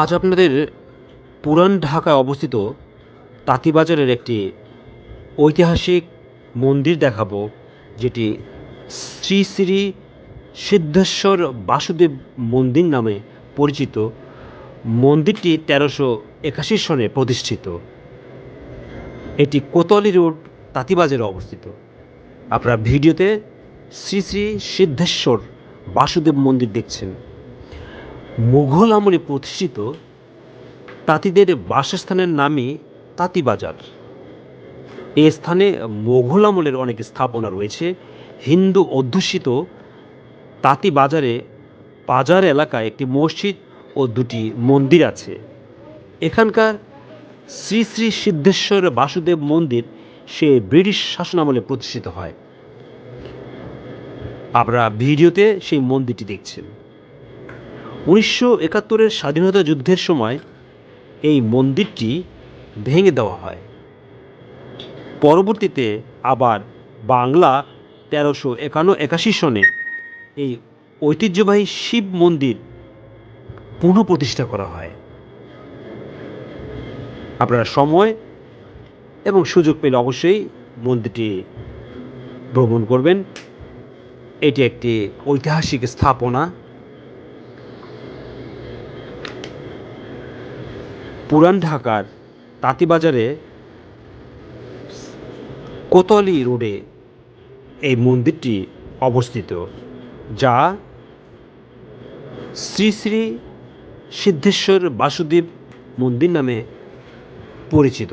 আজ আপনাদের পুরান ঢাকায় অবস্থিত তাঁতিবাজারের একটি ঐতিহাসিক মন্দির দেখাবো, যেটি শ্রী শ্রী সিদ্ধেশ্বর বাসুদেব মন্দির নামে পরিচিত। মন্দিরটি তেরোশো একাশি সনে প্রতিষ্ঠিত। এটি কোতোয়ালি রোড, তাঁতিবাজারে অবস্থিত। আপনারা ভিডিওতে শ্রী শ্রী সিদ্ধেশ্বর বাসুদেব মন্দির দেখছেন। মুঘল আমলে প্রতিষ্ঠিত তাঁতিদের বাসস্থানের নামই তাঁতিবাজার। এ স্থানে মোঘল আমলের অনেক স্থাপনা রয়েছে। হিন্দু অধ্যুষিত তাঁতি বাজারে বাজার এলাকায় একটি মসজিদ ও দুটি মন্দির আছে। এখানকার শ্রী শ্রী সিদ্ধেশ্বর বাসুদেব মন্দির সে ব্রিটিশ শাসনামলে প্রতিষ্ঠিত হয়। আমরা ভিডিওতে সেই মন্দিরটি দেখছেন। উনিশশো একাত্তরের স্বাধীনতা যুদ্ধের সময় এই মন্দিরটি ভেঙে দেওয়া হয়। পরবর্তীতে আবার বাংলা তেরোশো একান্ন একাশি সনে এই ঐতিহ্যবাহী শিব মন্দির পুনঃপ্রতিষ্ঠা করা হয়। আপনারা সময় এবং সুযোগ পেলে অবশ্যই মন্দিরটি ভ্রমণ করবেন। এটি একটি ঐতিহাসিক স্থাপনা। পুরান ঢাকার তাঁতিবাজারে কোতোয়ালি রোডে এই মন্দিরটি অবস্থিত, যা শ্রী শ্রী সিদ্ধেশ্বর বাসুদেব মন্দির নামে পরিচিত।